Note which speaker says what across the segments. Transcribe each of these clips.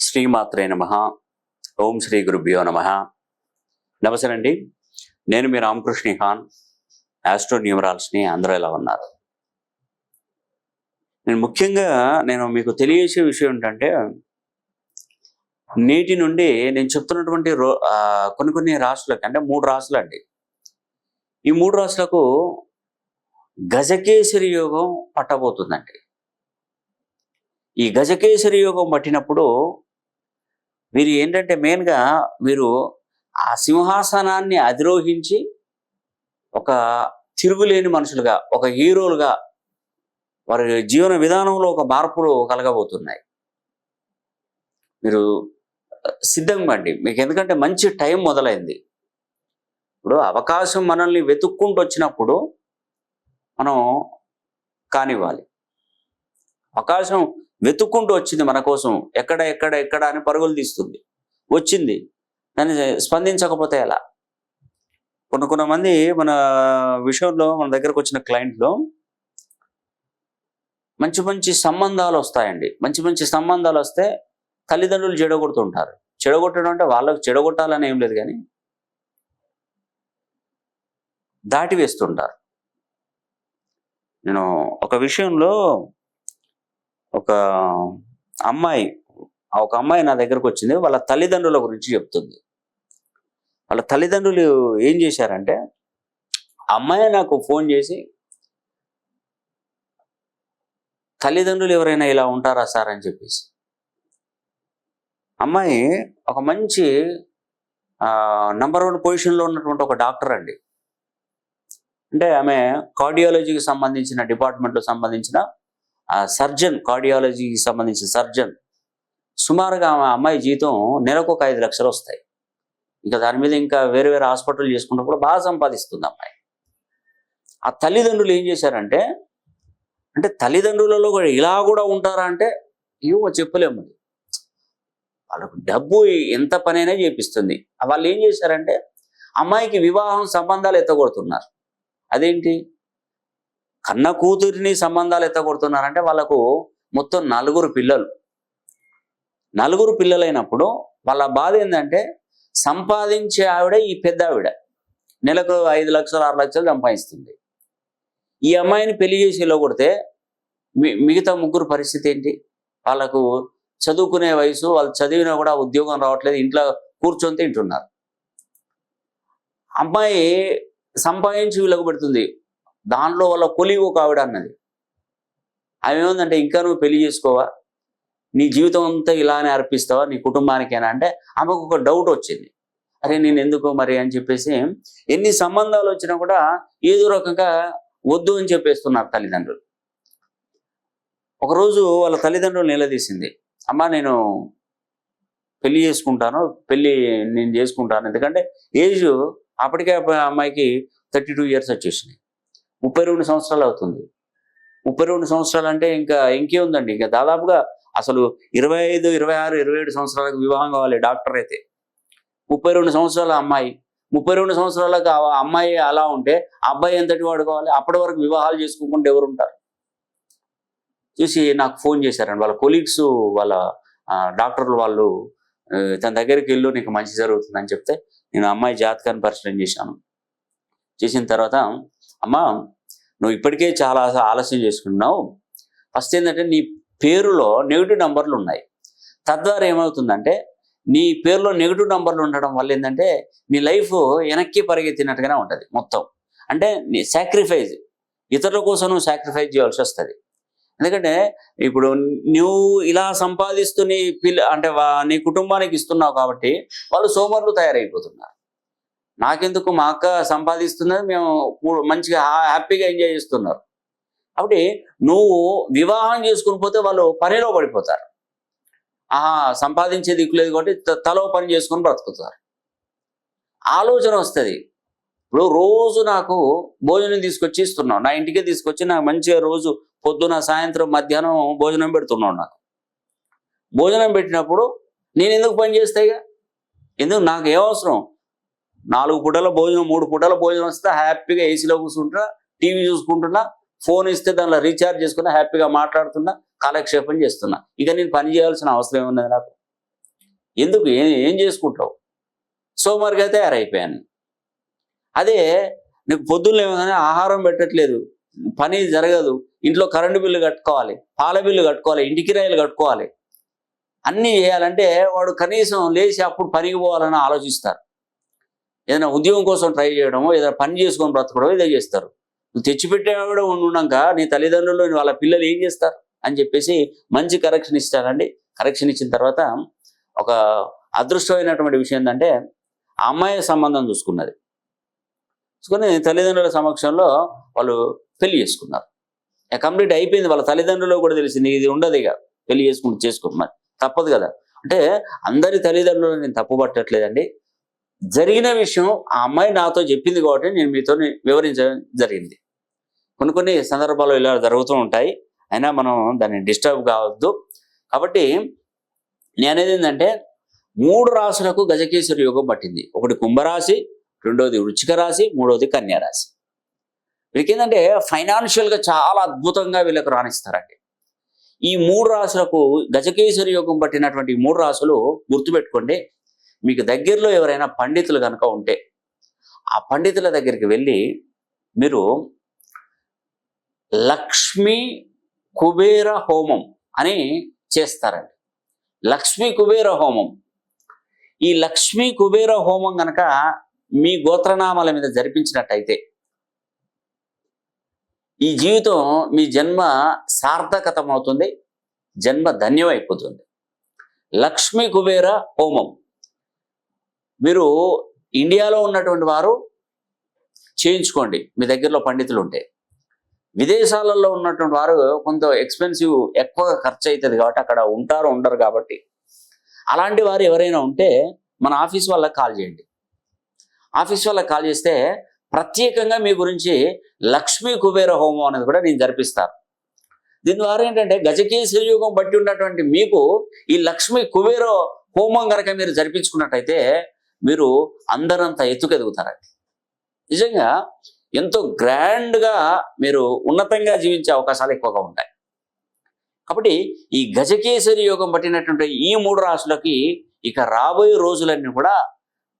Speaker 1: శ్రీమాత్రే నమ. ఓం శ్రీ గురుభ్యో నమ. నమస్తే అండి నేను మీ రామకృష్ణ ఖాన్ ఆస్ట్రో న్యూమరాల్స్ని అందరూ ఎలా ఉన్నారు? నేను ముఖ్యంగా నేను మీకు తెలియజేసే విషయం ఏంటంటే నేటి నుండి నేను చెప్తున్నటువంటి రో కొన్ని కొన్ని రాసులకి అంటే మూడు రాసులు అండి ఈ మూడు రాసులకు గజకేసరి యోగం పట్టబోతుందండి. ఈ గజకేసరి యోగం పట్టినప్పుడు వీరు ఏంటంటే మెయిన్గా వీరు ఆ సింహాసనాన్ని అధిరోహించి ఒక తిరుగులేని మనుషులుగా ఒక హీరోలుగా వారి జీవన విధానంలో ఒక మార్పులు కలగబోతున్నాయి. మీరు సిద్ధంగా అండి మీకు ఎందుకంటే మంచి టైం మొదలైంది. ఇప్పుడు అవకాశం మనల్ని వెతుక్కుంటూ వచ్చినప్పుడు మనం కానివ్వాలి. అవకాశం వెతుక్కుంటూ వచ్చింది మన కోసం. ఎక్కడ ఎక్కడ ఎక్కడ అని పరుగులు తీస్తుంది. వచ్చింది. దాన్ని స్పందించకపోతే ఎలా? కొన్ని కొంతమంది మన విషయంలో మన దగ్గరకు వచ్చిన క్లయింట్లో మంచి మంచి సంబంధాలు వస్తాయండి. మంచి మంచి సంబంధాలు వస్తే తల్లిదండ్రులు చెడగొడుతుంటారు. చెడగొట్టడం అంటే వాళ్ళకు చెడగొట్టాలని ఏం లేదు కానీ దాటి వేస్తుంటారు నేను ఒక విషయంలో ఒక అమ్మాయి ఆ ఒక అమ్మాయి నా దగ్గరకు వచ్చింది. వాళ్ళ తల్లిదండ్రుల గురించి చెప్తుంది. వాళ్ళ తల్లిదండ్రులు ఏం చేశారంటే ఆ అమ్మాయి నాకు ఫోన్ చేసి తల్లిదండ్రులు ఎవరైనా ఇలా ఉంటారా సార్? అని చెప్పేసి. అమ్మాయి ఒక మంచి నంబర్ వన్ పొజిషన్లో ఉన్నటువంటి ఒక డాక్టర్ అండి. అంటే ఆమె కార్డియాలజీకి సంబంధించిన డిపార్ట్మెంట్లో సంబంధించిన ఆ సర్జన్ కార్డియాలజీకి సంబంధించిన సర్జన్ సుమారుగా ఆమె అమ్మాయి జీతం నెలకు ఒక ఐదు లక్షలు వస్తాయి. ఇంకా దాని మీద ఇంకా వేరే వేరే హాస్పిటల్ చేసుకున్నప్పుడు బాగా సంపాదిస్తుంది అమ్మాయి. ఆ తల్లిదండ్రులు ఏం చేశారంటే అంటే తల్లిదండ్రులలో కూడా ఇలా కూడా ఉంటారా అంటే ఏమో చెప్పలేము. అది వాళ్ళకు డబ్బు ఎంత పనైనా చేపిస్తుంది. వాళ్ళు ఏం చేశారంటే అమ్మాయికి వివాహం సంబంధాలు ఎత్తగొడుతున్నారు. అదేంటి? కన్న కూతురిని సంబంధాలు ఎత్తగొడుతున్నారంటే వాళ్ళకు మొత్తం నలుగురు పిల్లలు. నలుగురు పిల్లలైనప్పుడు వాళ్ళ బాధ ఏంటంటే సంపాదించే ఆవిడ ఈ పెద్ద ఆవిడ నెలకు ఐదు లక్షలు ఆరు లక్షలు సంపాదిస్తుంది. ఈ అమ్మాయిని పెళ్ళి చేసి కొడితే మి- మిగతా ముగ్గురు పరిస్థితి ఏంటి? వాళ్ళకు చదువుకునే వయసు వాళ్ళు చదివినా కూడా ఉద్యోగం రావట్లేదు ఇంట్లో కూర్చొని తింటున్నారు. అమ్మాయి సంపాదించి వీళ్ళకు పెడుతుంది. దాంట్లో వాళ్ళ కొలి ఒక ఆవిడ అన్నది. ఆమె ఏముందంటే ఇంకా నువ్వు పెళ్ళి చేసుకోవా? నీ జీవితం అంతా ఇలానే అర్పిస్తావా? నీ కుటుంబానికేనా? అంటే ఆమెకు ఒక డౌట్ వచ్చింది. అరే నేను ఎందుకు మరి? అని చెప్పేసి ఎన్ని సంబంధాలు వచ్చినా కూడా ఏదో రకంగా వద్దు అని చెప్పేస్తున్నారు తల్లిదండ్రులు. ఒకరోజు వాళ్ళ తల్లిదండ్రులు నిలదీసింది. అమ్మా నేను పెళ్ళి చేసుకుంటాను పెళ్ళి నేను చేసుకుంటాను. ఎందుకంటే ఏజ్ అప్పటికే అమ్మాయికి థర్టీ టూ ఇయర్స్ వచ్చేసినాయి. ముప్పై రెండు సంవత్సరాలు అవుతుంది. ముప్పై రెండు సంవత్సరాలు అంటే ఇంకా ఇంకే ఉందండి. ఇంకా దాదాపుగా అసలు ఇరవై ఐదు ఇరవై ఆరు ఇరవై ఏడు సంవత్సరాలకు వివాహం కావాలి డాక్టర్ అయితే. ముప్పై రెండు సంవత్సరాల అమ్మాయి. ముప్పై రెండు సంవత్సరాలకు అమ్మాయి అలా ఉంటే ఆ అబ్బాయి ఎంతటి వాడు కావాలి? అప్పటి వరకు వివాహాలు చేసుకోకుండా ఎవరు ఉంటారు చూసి నాకు ఫోన్ చేశారండి. వాళ్ళ కొలీగ్స్ వాళ్ళ డాక్టర్లు వాళ్ళు తన దగ్గరికి వెళ్ళు నీకు మంచి జరుగుతుందని చెప్తే నేను అమ్మాయి జాతకాన్ని పరిశీలన చేశాను. చేసిన తర్వాత అమ్మ నువ్వు ఇప్పటికే చాలా ఆలస్యం చేసుకున్నావు. ఫస్ట్ ఏంటంటే నీ పేరులో నెగిటివ్ నంబర్లు ఉన్నాయి. తద్వారా ఏమవుతుందంటే నీ పేరులో నెగిటివ్ నంబర్లు ఉండడం వల్ల ఏంటంటే నీ లైఫ్ వెనక్కి పరిగెత్తినట్టుగానే ఉంటుంది మొత్తం. అంటే నీ సాక్రిఫైజ్ ఇతరుల కోసం నువ్వు సాక్రిఫైజ్ చేయాల్సి వస్తుంది. ఎందుకంటే ఇప్పుడు నువ్వు ఇలా సంపాదిస్తూ నీ పిల్ల అంటే వా- నీ కుటుంబానికి ఇస్తున్నావు కాబట్టి వాళ్ళు సోమరులు తయారైపోతున్నారు. నాకెందుకు మా అక్క సంపాదిస్తున్నది? మేము మంచిగా హా- హ్యాపీగా ఎంజాయ్ చేస్తున్నారు. కాబట్టి నువ్వు వివాహం చేసుకుని పోతే వాళ్ళు పనిలో పడిపోతారు. ఆహా సంపాదించే దిక్కులేదు కాబట్టి త- తలో పని చేసుకొని బ్రతుకుతారు. ఆలోచన వస్తుంది. ఇప్పుడు రోజు నాకు భోజనం తీసుకొచ్చి ఇస్తున్నావు. నా ఇంటికే తీసుకొచ్చి నాకు మంచిగా రోజు పొద్దున సాయంత్రం మధ్యాహ్నం భోజనం పెడుతున్నావు నాకు. భోజనం పెట్టినప్పుడు నేను ఎందుకు పని చేస్తాయిగా ఎందుకు? నాకు ఏం అవసరం? నాలుగు పూటల భోజనం మూడు పూటల భోజనం వస్తే హ్యాపీగా ఏసీలో కూర్చుంటున్నా టీవీ చూసుకుంటున్నా ఫోన్ ఇస్తే దానిలో రీఛార్జ్ చేసుకున్నా హ్యాపీగా మాట్లాడుతున్నా కాలక్షేపం చేస్తున్నా. ఇక నేను పని చేయాల్సిన అవసరం ఏమున్నది నాకు? ఎందుకు? ఏం ఏం చేసుకుంటావు? సోమవారికి తయారైపోయాను. అదే నీకు పొద్దున్న లేవగానే ఆహారం పెట్టట్లేదు. పని జరగదు. ఇంట్లో కరెంటు బిల్లు కట్టుకోవాలి. పాల బిల్లు కట్టుకోవాలి. ఇంటి కిరాయిలు కట్టుకోవాలి. అన్నీ చేయాలంటే వాడు కనీసం లేచి అప్పుడు పనికి పోవాలని ఆలోచిస్తారు. ఏదైనా ఉద్యోగం కోసం ట్రై చేయడమో ఏదైనా పని చేసుకొని బ్రతకడమో ఏదో చేస్తారు. నువ్వు తెచ్చిపెట్టేవాడు ఉన్నాక నీ తల్లిదండ్రులు వాళ్ళ పిల్లలు ఏం చేస్తారు? అని చెప్పేసి మంచి కరెక్షన్ ఇస్తారండి. కరెక్షన్ ఇచ్చిన తర్వాత ఒక అదృష్టమైనటువంటి విషయం ఏంటంటే ఆ అమ్మాయి సంబంధం చూసుకున్నది. చూసుకుని తల్లిదండ్రుల సమక్షంలో వాళ్ళు పెళ్ళి చేసుకున్నారు. కంప్లీట్ అయిపోయింది. వాళ్ళ తల్లిదండ్రులు కూడా తెలిసింది ఇది ఉండదు ఇక. పెళ్ళి చేసుకుని చేసుకోమని తప్పదు కదా. అంటే అందరి తల్లిదండ్రులు నేను తప్పు పట్టట్లేదండి జరిగిన విషయం ఆ అమ్మాయి నాతో చెప్పింది కాబట్టి నేను మీతో వివరించడం జరిగింది. కొన్ని కొన్ని సందర్భాల్లో ఇలా జరుగుతూ ఉంటాయి. అయినా మనం దాన్ని డిస్టర్బ్ కావద్దు. కాబట్టి నేనేది ఏంటంటే మూడు రాశులకు గజకేశ్వరి యోగం పట్టింది. ఒకటి కుంభరాశి రెండోది వృచ్చిక రాశి మూడోది కన్యారాశి వీళ్ళకి ఏంటంటే ఫైనాన్షియల్గా చాలా అద్భుతంగా వీళ్ళకు రాణిస్తారండి. ఈ మూడు రాశులకు గజకేశ్వరి యోగం పట్టినటువంటి మూడు రాశులు గుర్తుపెట్టుకోండి. మీకు దగ్గరలో ఎవరైనా పండితులు కనుక ఉంటే ఆ పండితుల దగ్గరికి వెళ్ళి మీరు లక్ష్మీ కుబేర హోమం అని చేస్తారండి. లక్ష్మీ కుబేర హోమం. ఈ లక్ష్మీ కుబేర హోమం గనక మీ గోత్రనామాల మీద జరిపించినట్టయితే ఈ జీవితం మీ జన్మ సార్థకతం అవుతుంది జన్మ ధన్యమైపోతుంది. లక్ష్మీ కుబేర హోమం. మీరు ఇండియాలో ఉన్నటువంటి వారు చేయించుకోండి. మీ దగ్గరలో పండితులు ఉంటే విదేశాలలో ఉన్నటువంటి వారు కొంత ఎక్స్పెన్సివ్ ఎక్కువగా ఖర్చు అవుతుంది కాబట్టి అక్కడ ఉంటారు ఉండరు కాబట్టి. అలాంటి వారు ఎవరైనా ఉంటే మన ఆఫీస్ వాళ్ళకి కాల్ చేయండి. ఆఫీస్ వాళ్ళకి కాల్ చేస్తే ప్రత్యేకంగా మీ గురించి లక్ష్మీ కుబేర హోమం అనేది కూడా నేను జరిపిస్తాను. దీని ద్వారా ఏంటంటే గజకేశ్వరి యుగం బట్టి ఉన్నటువంటి మీకు ఈ లక్ష్మీ కుబేర హోమం కనుక మీరు జరిపించుకున్నట్టయితే మీరు అందరంత ఎత్తుకెదుగుతారండి. నిజంగా ఎంతో గ్రాండ్గా మీరు ఉన్నతంగా జీవించే అవకాశాలు ఎక్కువగా ఉంటాయి. కాబట్టి ఈ గజకేసరి యోగం పట్టినటువంటి ఈ మూడు రాశులకి ఇక రాబోయే రోజులన్నీ కూడా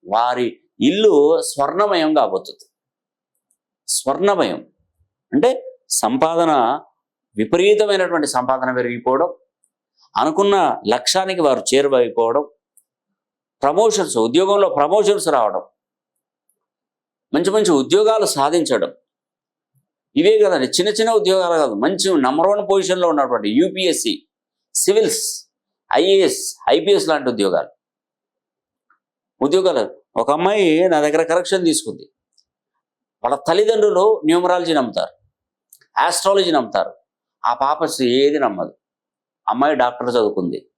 Speaker 1: వారి ఇల్లు స్వర్ణమయం కాబోతుంది. స్వర్ణమయం అంటే సంపాదన విపరీతమైనటువంటి సంపాదన పెరిగిపోవడం అనుకున్న లక్ష్యానికి వారు చేరువైపోవడం ప్రమోషన్స్ ఉద్యోగంలో ప్రమోషన్స్ రావడం. మంచి మంచి ఉద్యోగాలు సాధించడం. ఇవే కదండి చిన్న చిన్న ఉద్యోగాలు కాదు మంచి నెంబర్ వన్ పొజిషన్లో ఉన్నటువంటి యూపీఎస్సి సివిల్స్ ఐఏఎస్ ఐపీఎస్ లాంటి ఉద్యోగాలు. ఉద్యోగాలు ఒక అమ్మాయి నా దగ్గర కరెక్షన్ తీసుకుంది. వాళ్ళ తల్లిదండ్రులు న్యూమరాలజీ నమ్ముతారు ఆస్ట్రాలజీ నమ్ముతారు. ఆ పాప ఏది నమ్మదు. అమ్మాయి డాక్టర్ చదువుకుంది.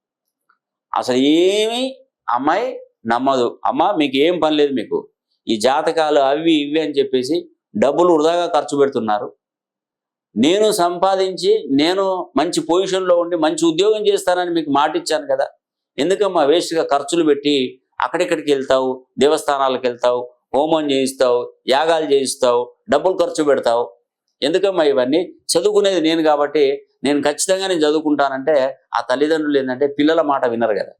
Speaker 1: అసలు ఏమి అమ్మాయి నమ్మదు. అమ్మ మీకు ఏం పని లేదు మీకు. ఈ జాతకాలు అవి ఇవి అని చెప్పేసి డబ్బులు వృధాగా ఖర్చు పెడుతున్నారు. నేను సంపాదించి నేను మంచి పొజిషన్లో ఉండి మంచి ఉద్యోగం చేస్తానని మీకు మాట ఇచ్చాను కదా. ఎందుకమ్మా వేస్ట్గా ఖర్చులు పెట్టి అక్కడిక్కడికి వెళ్తావు దేవస్థానాలకు వెళ్తావు హోమం చేయిస్తావు యాగాలు చేయిస్తావు డబ్బులు ఖర్చు పెడతావు? ఎందుకమ్మా ఇవన్నీ? చదువుకునేది నేను కాబట్టి నేను ఖచ్చితంగా నేను చదువుకుంటానంటే ఆ తల్లిదండ్రులు ఏంటంటే పిల్లల మాట వినరు కదా.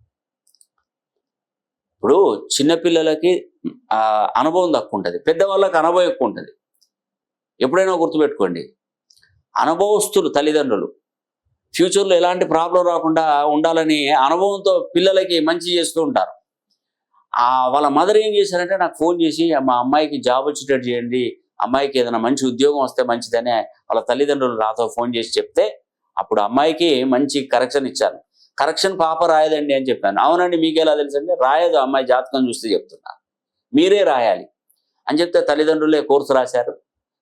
Speaker 1: ఇప్పుడు చిన్నపిల్లలకి అనుభవం తక్కువ ఉంటుంది. పెద్దవాళ్ళకి అనుభవం ఎక్కువ ఉంటుంది. ఎప్పుడైనా గుర్తుపెట్టుకోండి. అనుభవస్తులు తల్లిదండ్రులు. ఫ్యూచర్లో ఎలాంటి ప్రాబ్లం రాకుండా ఉండాలని అనుభవంతో పిల్లలకి మంచి చేస్తూ ఉంటారు. వాళ్ళ మదర్ ఏం చేశారంటే నాకు ఫోన్ చేసి మా అమ్మాయికి జాబ్ వచ్చేటట్టు చేయండి. అమ్మాయికి ఏదైనా మంచి ఉద్యోగం వస్తే మంచిదనే వాళ్ళ తల్లిదండ్రులు నాతో ఫోన్ చేసి చెప్తే అప్పుడు అమ్మాయికి మంచి కరెక్షన్ ఇచ్చారు. కరెక్షన్ పాప రాయదండి అని చెప్పాను. అవునండి మీకు ఎలా తెలుసండి? రాయదు అమ్మాయి జాతకం చూస్తే చెప్తున్నా. మీరే రాయాలి. అని చెప్తే తల్లిదండ్రులే కోర్సు రాశారు.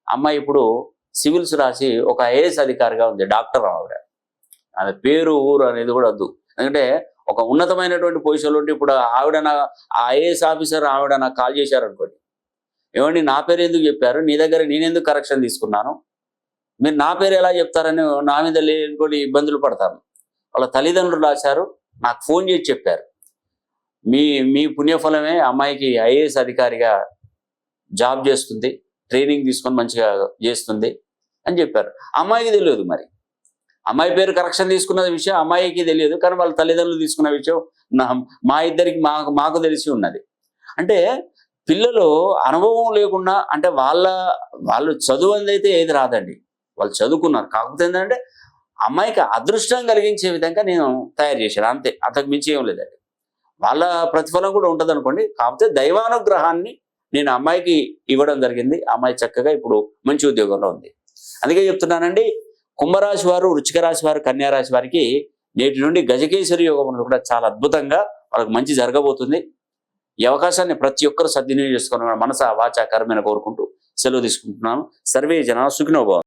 Speaker 1: అమ్మాయి ఇప్పుడు సివిల్స్ రాసి ఒక ఐఏఎస్ అధికారిగా ఉంది డాక్టర్ ఆవిడ. ఆమె పేరు ఊరు అనేది కూడా వద్దు. ఎందుకంటే ఒక ఉన్నతమైనటువంటి పొజిషన్లో ఉంటే ఇప్పుడు ఆవిడ నా ఆ ఐఏఎస్ ఆఫీసర్ ఆవిడ నాకు కాల్ చేశారు అనుకోండి ఏమండి నా పేరు ఎందుకు చెప్పారు? నీ దగ్గర నేనెందుకు కరెక్షన్ తీసుకున్నాను? మీరు నా పేరు ఎలా చెప్తారని నా మీద లేని ఇబ్బందులు పడతాను వాళ్ళ తల్లిదండ్రులు రాశారు నాకు ఫోన్ చేసి చెప్పారు. మీ మీ పుణ్యఫలమే అమ్మాయికి ఐఏఎస్ అధికారిగా జాబ్ చేస్తుంది ట్రైనింగ్ తీసుకొని మంచిగా చేస్తుంది అని చెప్పారు. అమ్మాయికి తెలియదు మరి. అమ్మాయి పేరు కరెక్షన్ తీసుకున్న విషయం అమ్మాయికి తెలియదు కానీ వాళ్ళ తల్లిదండ్రులు తీసుకున్న విషయం మా ఇద్దరికి మాకు మాకు తెలిసి ఉన్నది. అంటే పిల్లలు అనుభవం లేకుండా అంటే వాళ్ళ వాళ్ళు చదువు అయితే ఏది రాదండి. వాళ్ళు చదువుకున్నారు. కాకపోతే ఏంటంటే అమ్మాయికి అదృష్టం కలిగించే విధంగా నేను తయారు చేశాను. అంతే అంతకు మించి ఏం లేదండి. వాళ్ళ ప్రతిఫలం కూడా ఉంటుంది అనుకోండి కాకపోతే దైవానుగ్రహాన్ని నేను అమ్మాయికి ఇవ్వడం జరిగింది. అమ్మాయి చక్కగా ఇప్పుడు మంచి ఉద్యోగంలో ఉంది. అందుకే చెప్తున్నానండి కుంభరాశి వారు వృచ్చిక రాశి వారు కన్యారాశి వారికి నేటి నుండి గజకేశ్వరి యోగం కూడా చాలా అద్భుతంగా వాళ్ళకి మంచి జరగబోతుంది. ఈ అవకాశాన్ని ప్రతి ఒక్కరు సద్వినియోగం చేసుకుని మనస వాచ కర్మైన కోరుకుంటూ సెలవు తీసుకుంటున్నాను. సర్వే జన సుఖినోభావం